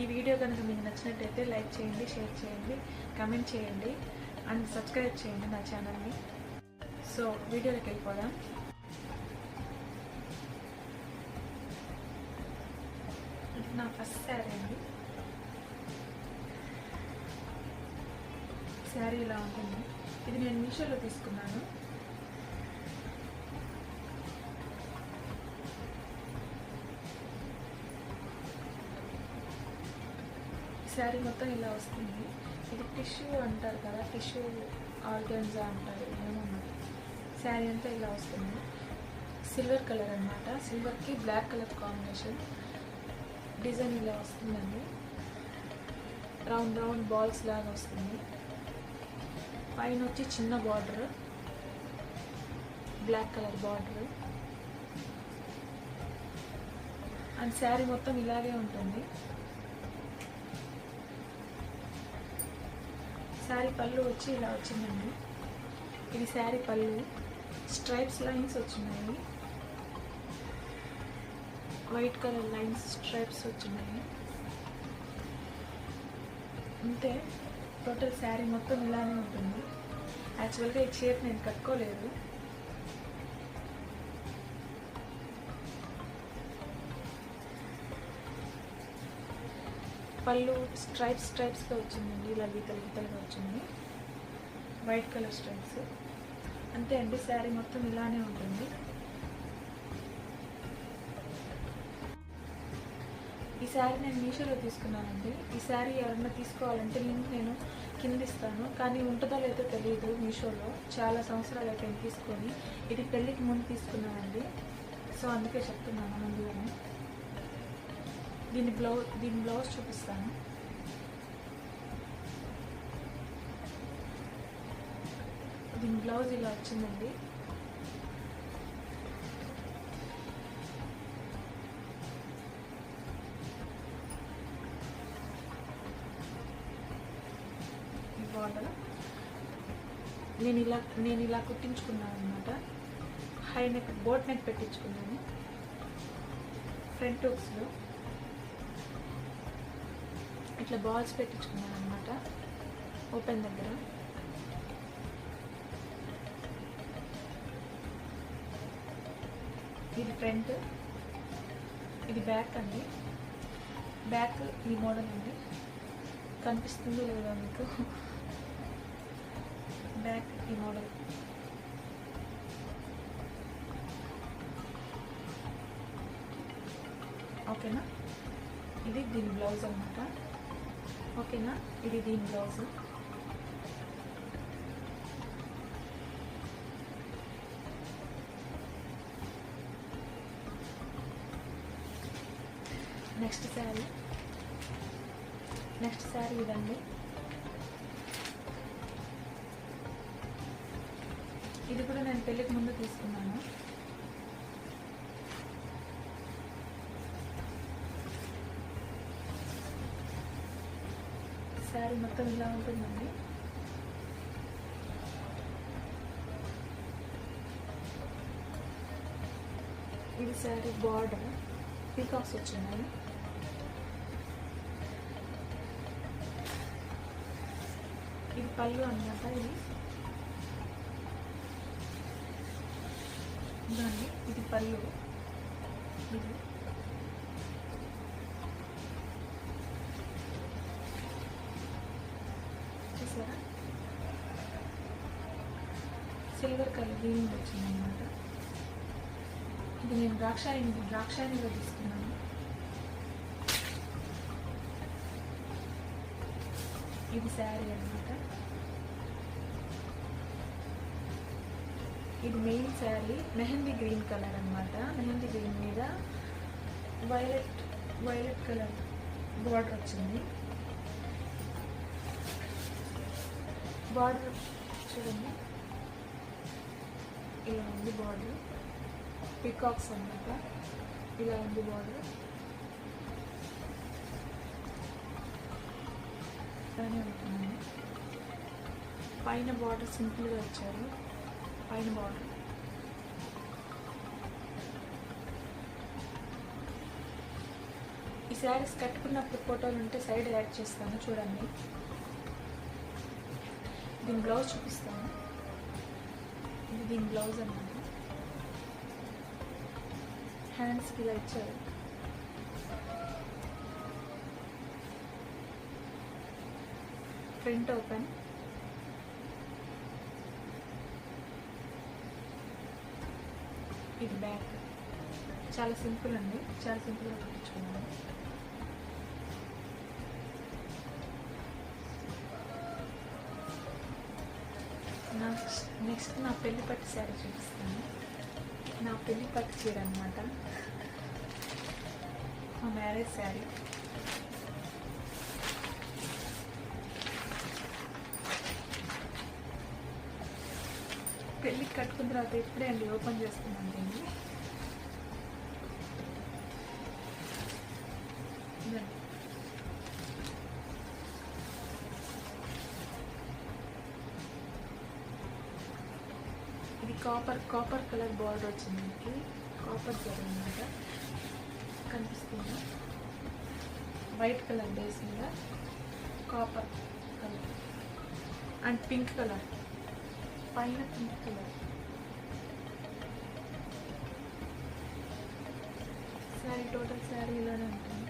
ఈ వీడియో కనుక మీకు నచ్చినట్టయితే లైక్ చేయండి షేర్ చేయండి కమెంట్ చేయండి అండ్ సబ్స్క్రైబ్ చేయండి నా ఛానల్ని. సో వీడియోలోకి వెళ్ళిపోదాం. నా ఫస్ట్ శారీ అండి. శారీ ఇలా ఉంటుంది. ఇది నేను మీషోలో తీసుకున్నాను. శారీ మొత్తం ఇలా వస్తుంది. ఇది టిష్యూ అంటారు కదా టిష్యూ ఆర్గన్జా అంటారు ఏమో శారీ అంతా ఇలా వస్తుంది. సిల్వర్ కలర్ అనమాట సిల్వర్కి బ్లాక్ కలర్ కాంబినేషన్ డిజైన్ ఇలా వస్తుందండి. రౌండ్ రౌండ్ బాల్స్ లాగా వస్తుంది. పైన వచ్చి చిన్న border black colour border and sari మొత్తం ఇలాగే ఉంటుంది. శారీ పళ్ళు వచ్చి ఇలా వచ్చిందండి. ఇది శారీ పళ్ళు. స్ట్రైప్స్ లైన్స్ వచ్చినాయి. వైట్ కలర్ లైన్స్ స్ట్రైప్స్ వచ్చినాయి. అంటే టోటల్ శారీ మొత్తం ఇలానే ఉంటుంది. యాక్చువల్గా ఈ చీర నేను కట్టుకోలేదు. పళ్ళు స్ట్రైప్స్ స్ట్రైప్స్గా వచ్చిందండి ఇలా గీతలు గీతలుగా వచ్చింది. వైట్ కలర్ స్ట్రైప్స్ అంతే అండి శారీ మొత్తం ఇలానే ఉంటుంది. ఈ శారీ నేను మీషోలో తీసుకున్నానండి. ఈ శారీ ఎవరన్నా తీసుకోవాలంటే లింక్ నేను కింద ఇస్తాను. కానీ ఉంటుందో లేదో తెలియదు మీషోలో. చాలా సంవత్సరాలు అయితే తీసుకొని ఇది పెళ్ళికి ముందు తీసుకున్నానండి. సో అందుకే చెప్తున్నాను ముందుగానే. దీని బ్లౌజ్ దీని బ్లౌజ్ చూపిస్తాను. దీని బ్లౌజ్ ఇలా వచ్చిందండి. ఈ నేను ఇలా నేను ఇలా కుట్టించుకున్నాను అనమాట హై నెక్ బోట్ నెక్ పెట్టించుకున్నాను. ఫ్రంట్ హుక్స్లో ఇట్లా బాల్స్ పెట్టించుకున్నాను అనమాట ఓపెన్ దగ్గర. ఇది ఫ్రంట్. ఇది బ్యాక్ అండి. బ్యాక్ ఈ మోడల్ అండి. కనిపిస్తుందో లేదో మీకు? బ్యాక్ ఈ మోడల్. ఓకేనా? ఇది దీని బ్లౌజ్ అనమాట ఓకేనా? ఇది దీని blouse. Next sari. Next sari ఇదండి. ఇది కూడా నేను పెళ్ళికి ముందు తీసుకున్నాను. శారీ మొత్తం ఇలా ఉంటుందండి. ఇది శారీ బార్డర్ పీకాక్స్ వచ్చినాయి. ఇది పళ్ళు అన్నమాట ఇది. దాన్ని ఇది పళ్ళు. ఇది కలిగి వచ్చిందనమాట గ్రీన్ వచ్చింది అనమాట ఇది నేను ద్రాక్షాయని ద్రాక్షాయనిలో తీసుకున్నాను. ఇది శారీ అనమాట ఇది main sari mehndi green colour అన్నమాట. మెహందీ గ్రీన్ మీద వైలెట్ వైలెట్ కలర్ బార్డర్ వచ్చింది. బార్డర్ చూడండి. ఇలా ఉంది బార్డర్ పికాక్స్ అన్నమాట. ఇలా ఉంది బార్డర్ ఇలానే ఉంటుంది. పైన బార్డర్ సింపుల్గా ఇచ్చారు. పైన బార్డర్ ఈ శారీస్ కట్టుకున్నప్పుడు ఫోటోలు ఉంటే సైడ్ యాడ్ చేస్తాను చూడండి. దీని బ్లౌజ్ చూపిస్తాను. ఇది దీని బ్లౌజ్ అన్నమాట. హ్యాండ్స్కి ఇలా ఇచ్చారు ఫ్రంట్ ఓపెన్ ఇది బ్యాక్ చాలా సింపుల్ అండి. చాలా సింపుల్గా కుట్టించుకున్నాను నెక్స్ట్ నెక్స్ట్ నా పెళ్ళి పట్టు శారీ చూపిస్తాను. నా పెళ్ళి పట్టు చీర అనమాట మా మ్యారేజ్ శారీ. పెళ్ళికి కట్టుకున్న తర్వాత ఇప్పుడే అండి ఓపెన్ చేస్తున్నాను దీన్ని ఇదండి. ఇది కాపర్ కలర్ బార్డర్ వచ్చింది మనకి కాపర్ కలర్ అనమాట. కనిపిస్తుంది? వైట్ కలర్ బేస్ మీద copper colour and pink colour పైన pink colour sari total sari ఇలానే ఉంటుంది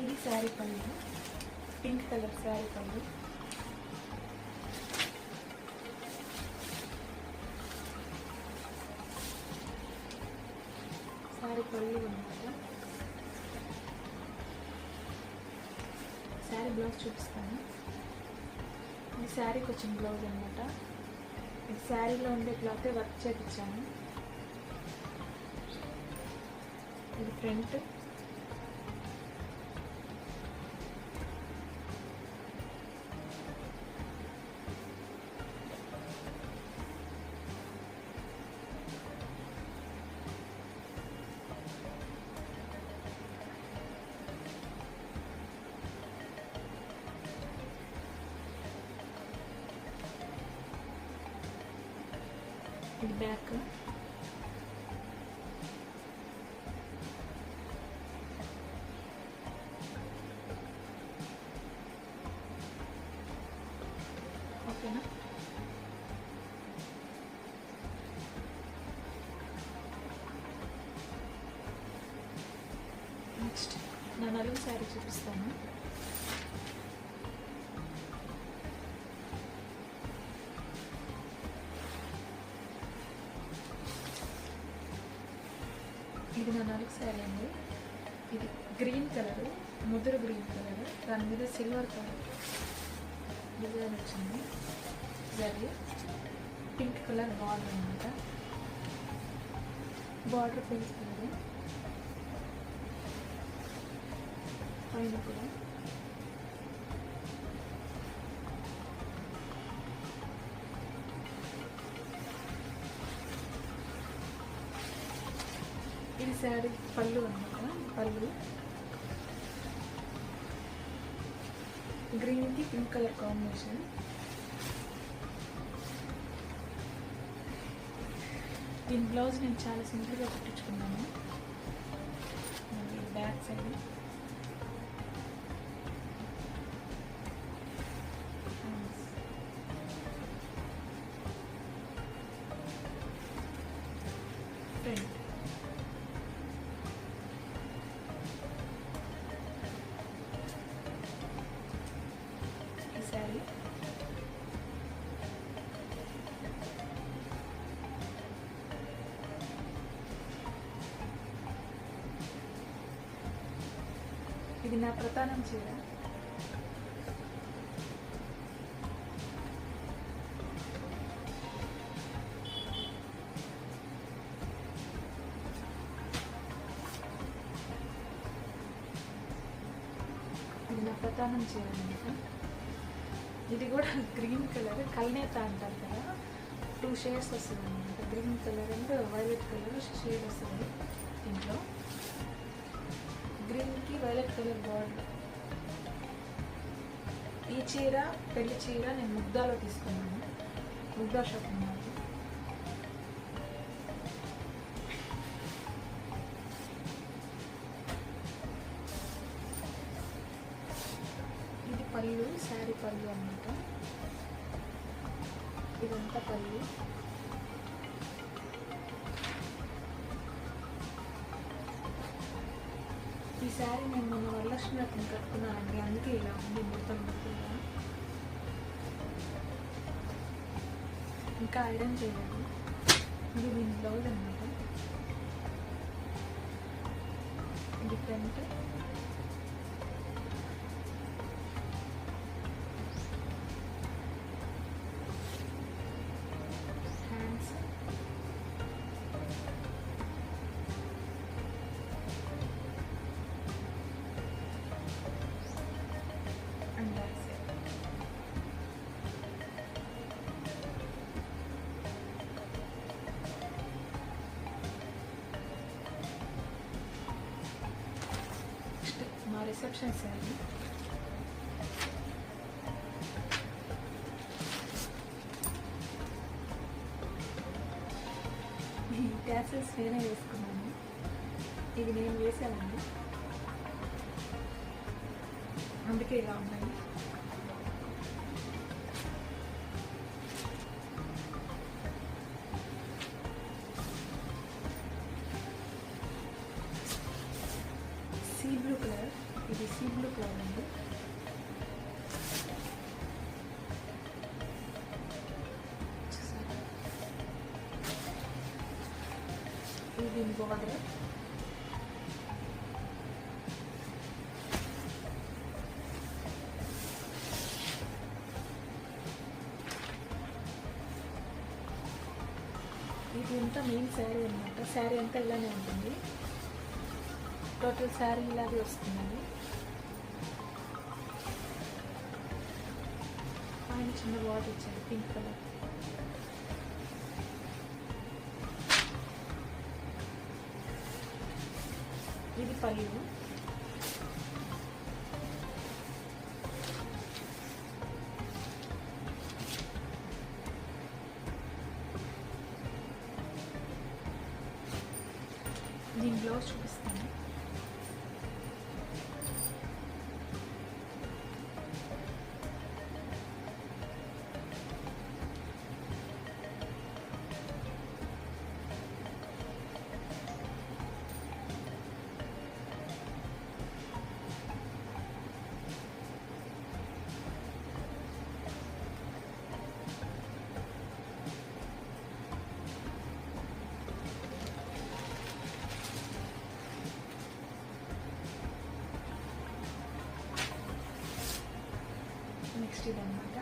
ఇది శారీ పండు. పింక్ కలర్ శారీ పండు. శారీ పళ్ళు అనమాట శారీ బ్లౌజ్ చూపిస్తాను. ఇది శారీకి వచ్చిన బ్లౌజ్ అనమాట ఇది శారీలో ఉండే క్లాత్ వర్క్ చేపించాను ఇది ఫ్రంట్. బ్యాక్ ఓకేనా నెక్స్ట్ నా నలుగు శారీ చూపిస్తాను ఇది నా నలుగు శారీ అండి ఇది గ్రీన్ కలర్ ముదురు గ్రీన్ కలర్. దాని మీద సిల్వర్ కలర్ డిజైన్ వచ్చింది. జరీ పింక్ కలర్ బార్డర్ అనమాట బార్డర్ పింక్ కలర్ పైన కూడా. శారీ పళ్ళు అనమాట పళ్ళు. గ్రీన్కి పింక్ కలర్ కాంబినేషన్ దీని బ్లౌజ్ నేను చాలా సింపుల్గా కుట్టించుకున్నాను. బ్యాక్ సైడ్ ప్రధానం చీర ఇది ప్రధానం చీర ఇది కూడా గ్రీన్ కలర్ కల్నేత అంటారు కదా. టూ షేడ్స్ వస్తుంది అనమాట. Green colour and violet colour shade వస్తుంది దీంట్లో. గ్రీన్కి వైలెట్ కలర్ బార్డర్ ఈ చీర పెళ్ళి చీర నేను ముగ్దాలో తీసుకున్నాను. ముగ్ధా షాప్ ఈసారి నేను మొన్న వరలక్ష్మి రత్నం కట్టుకున్నానండి అందుకే ఇలా ఉంది మొత్తం ఇంకా ఐరన్ చేయలేదు ఇది దీని బ్లౌజ్ అనమాట డిఫరెంట్ మా రిసెప్షన్ ఈ ట్యాసెస్ నేనే వేసుకున్నాను. ఇది నేను వేసానండి అందుకే ఇలా ఉన్నాయి. ఇది ఎంత మెయిన్ శారీ అనమాట శారీ అంతా ఇలానే ఉంటుంది. టోటల్ శారీ ఇలాగే వస్తుందండి. పైన చిన్న వాటర్ ఇచ్చారు పింక్ కలర్ ఇది పళ్ళు. నెక్స్ట్ ఇది అనమాట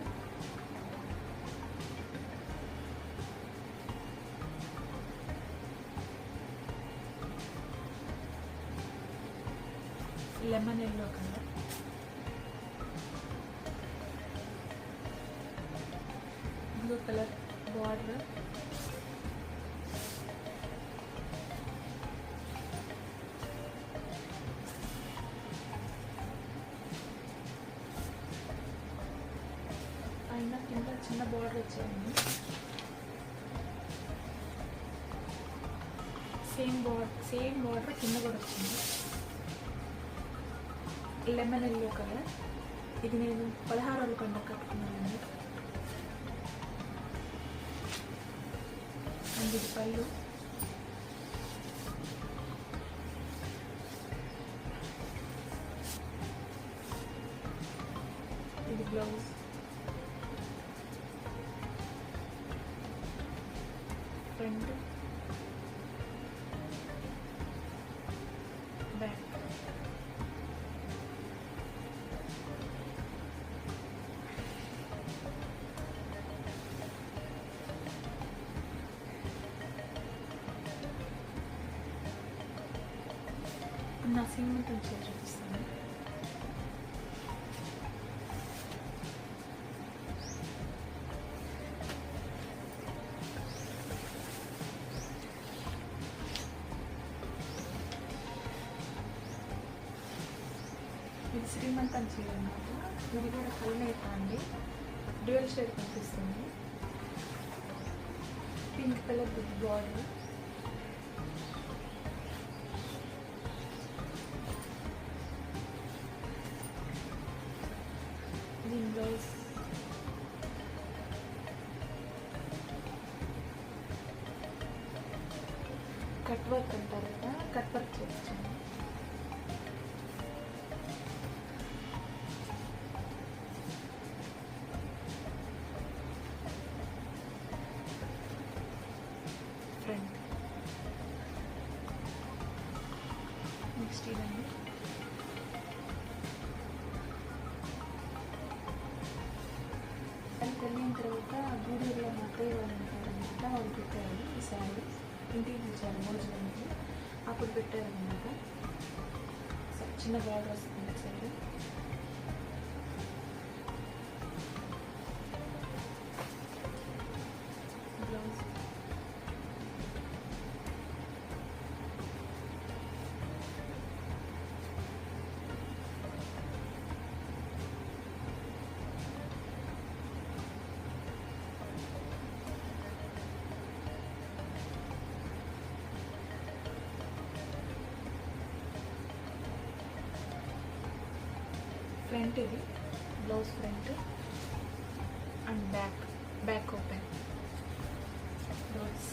లెమన్ ఎల్లో వచ్చాయండి సేమ్ బార్డర్ సేమ్ బార్డర్ కింద కూడా వచ్చింది. లెమన్ ఎల్లో కలర్ ఇది నేను పదహారు రోజుల పండుగ కట్టుకున్నానండి. అండ్ ఇది పళ్ళు. నా సినిమా చీర చూపిస్తాను ఇది శ్రీమంతం చేయాలన్నమాట ఇది కూడా కలనేత అండి డ్యూయల్ షేడ్ కనిపిస్తుంది pink colour big body cut work అంటారు కదా కట్ వర్క్ చేయించండి. ఫ్రంట్ ఇది blouse front and back back open. Blouse.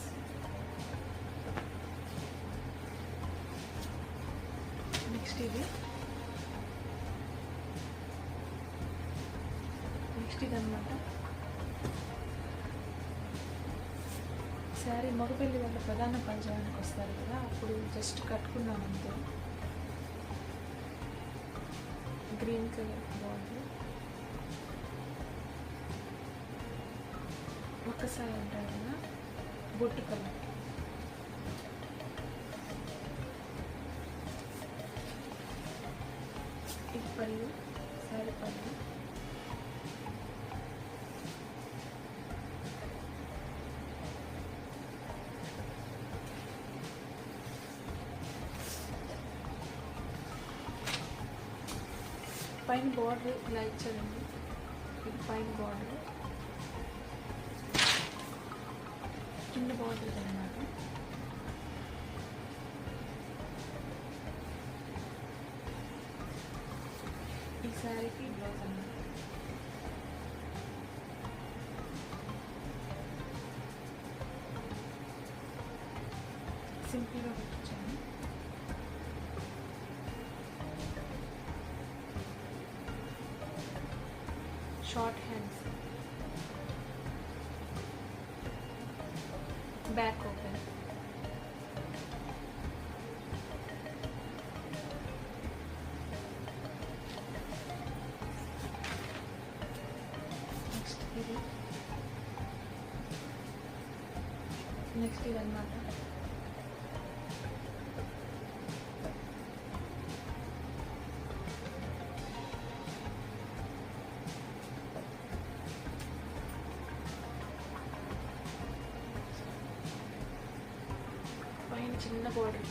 Next ఇది. నెక్స్ట్ ఇది అనమాట శారీ మగపెళ్ళి వాళ్ళ ప్రధాన పంచడానికి వస్తారు కదా అప్పుడు జస్ట్ కట్టుకున్నాం అంతే గ్రీన్ కలర్ బార్డర్ ఒక్కసారి అంటారు బొట్టు కలర్ ఇది పళ్ళు సారీ పళ్ళు పైన బార్డర్ ఇలా ఇచ్చారండి. ఇది పైన బార్డర్ కింద బార్డర్ అనమాట ఈ శారీకి బ్లౌజ్ అన్నమాట. సింపుల్గా పెట్టించాను షార్ట్ హ్యాండ్స్ చిన్న బార్డర్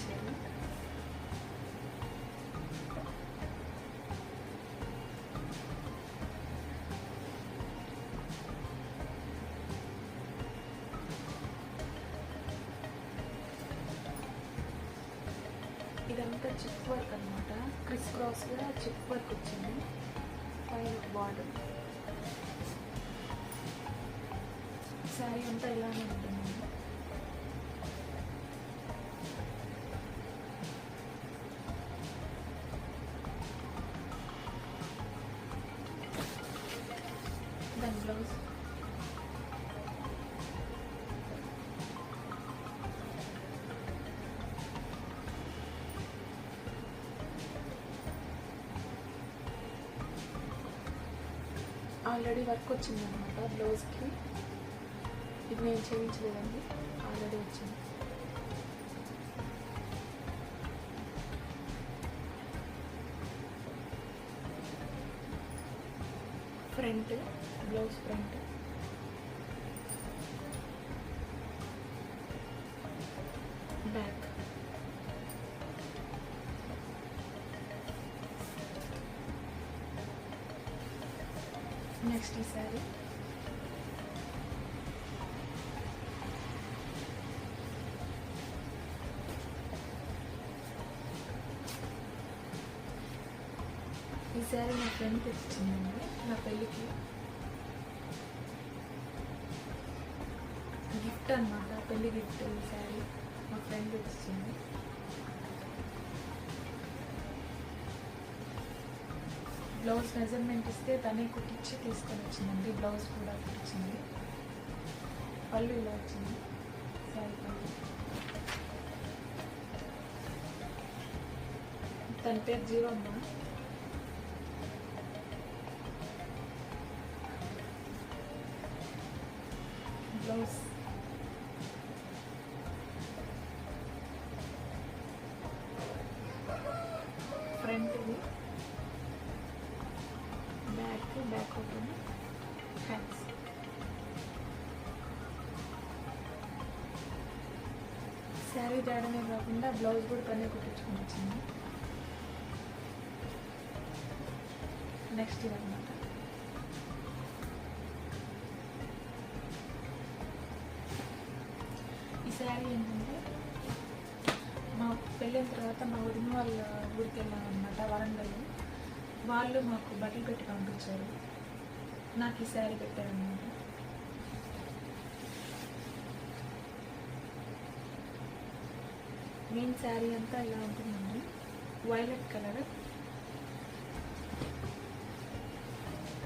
ఆల్రెడీ వర్క్ వచ్చిందనమాట బ్లౌజ్కి. ఇది నేను చేయించలేదండి ఆల్రెడీ వచ్చింది. Front blouse front. ఈసారి మా ఫ్రెండ్ తెచ్చిందండి. నా పెళ్ళికి గిఫ్ట్ అన్నమాట. పెళ్ళి గిఫ్ట్ ఈ మా ఫ్రెండ్ తెచ్చింది. బ్లౌజ్ మెజర్మెంట్ ఇస్తే తనే కుట్టించి తీసుకొని వచ్చిందండి. బ్లౌజ్ కూడా కుట్టించింది. పళ్ళు ఇలా వచ్చింది. శారీ పళ్ళు. తన పేరు జీవమ్మ. బ్యాక్ అవుతుంది థ్యాంక్స్ శారీ తేడమే కాకుండా బ్లౌజ్ కూడా పనే కుట్టించుకుని వచ్చింది. నెక్స్ట్ ఇయర్ అనమాట ఈ శారీ ఏంటంటే మా పెళ్ళిన తర్వాత మా వదిన వాళ్ళ ఊరికి వెళ్ళామన్నమాట వరంగల్లో. వాళ్ళు మాకు బట్టలు పెట్టి పంపించారు. నాకు ఈ శారీ పెట్టారన్నమాట. మెయిన్ శారీ అంతా ఇలా ఉంటుందండి. వైలెట్ కలర్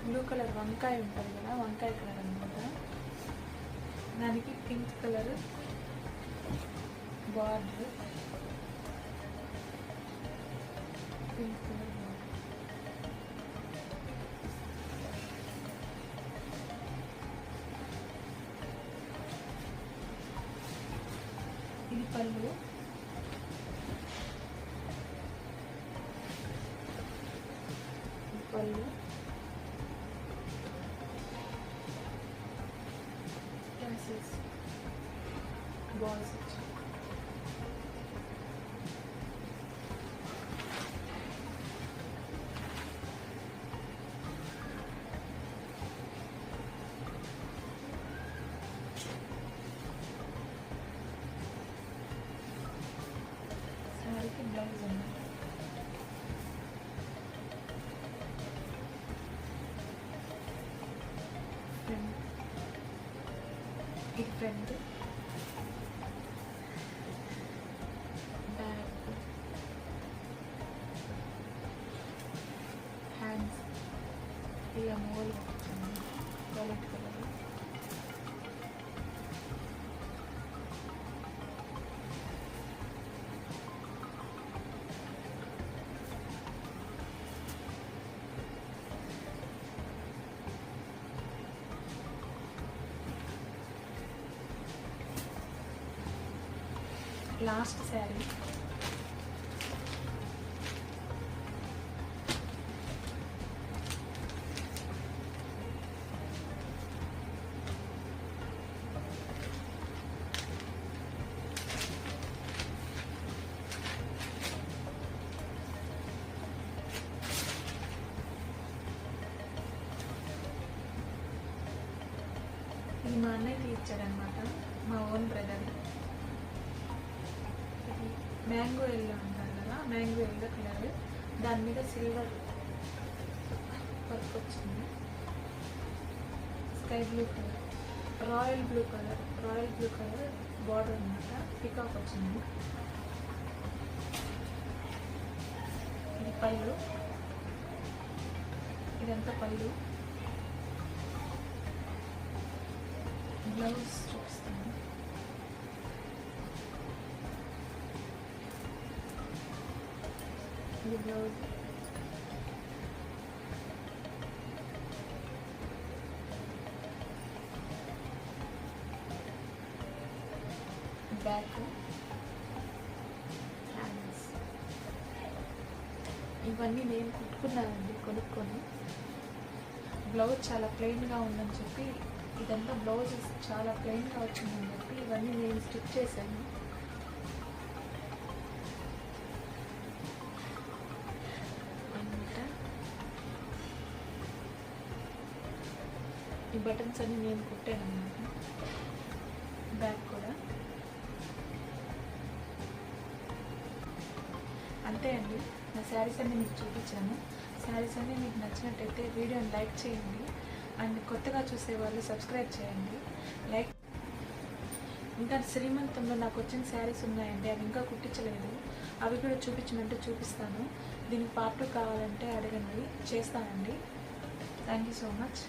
బ్లూ కలర్ వంకాయ ఉంటుంది కదా వంకాయ కలర్ అనమాట దానికి pink colour border pink colour శారీకి లాస్ట్ శారీ. ఇది మా అన్నయ్యకి ఇచ్చాడనమాట మా ఓన్ బ్రదర్ ఇది మ్యాంగో ఎల్లో అంటారు కదా మ్యాంగో ఎల్లో కలర్. దాని మీద సిల్వర్ వర్క్ వచ్చింది. Sky blue colour royal blue colour royal blue colour border అనమాట పికాక్ వచ్చింది. ఇది పళ్ళు. ఇదంతా పళ్ళు. బ్లౌజ్ చూపిస్తాను. ఇది బ్లౌజ్ బ్యాక్ హ్యాండ్స్ ఇవన్నీ నేను కుట్టుకున్నానండి కొనుక్కొని. బ్లౌజ్ చాలా ప్లెయిన్గా ఉందని చెప్పి ఇదంతా బ్లౌజ్ చాలా ప్లెయిన్గా వచ్చిందని చెప్పి ఇవన్నీ నేను స్టిచ్ చేశాను. బటన్స్ అన్ని నేను కుట్టాను అనమాట బ్యాక్ కూడా. అంతే అండి. నా శారీస్ అన్ని మీకు చూపించాను. శారీస్ అన్ని మీకు నచ్చినట్టయితే వీడియోని లైక్ చేయండి. అండ్ కొత్తగా చూసే వాళ్ళు సబ్స్క్రైబ్ చేయండి. లైక్ ఇంకా శ్రీమంతంలో నాకు వచ్చిన శారీస్ ఉన్నాయండి. అవి ఇంకా కుట్టించలేదు. అవి కూడా చూపించమంటే చూపిస్తాను. దీనికి పార్ట్ టూ కావాలంటే అడగండి. చేస్తానండి. Thank you so much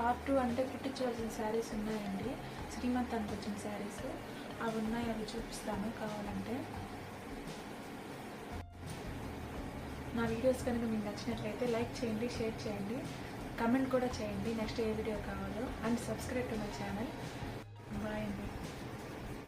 part two అంటే కుట్టించవలసిన శారీస్ ఉన్నాయండి. శ్రీమంతానికి వచ్చిన శారీస్. అవి ఉన్నాయి అవి చూపిస్తాను కావాలంటే. నా వీడియోస్ కనుక మీకు నచ్చినట్లయితే లైక్ చేయండి షేర్ చేయండి. కమెంట్ కూడా చేయండి. నెక్స్ట్ ఏ వీడియో కావాలో. And subscribe to my channel.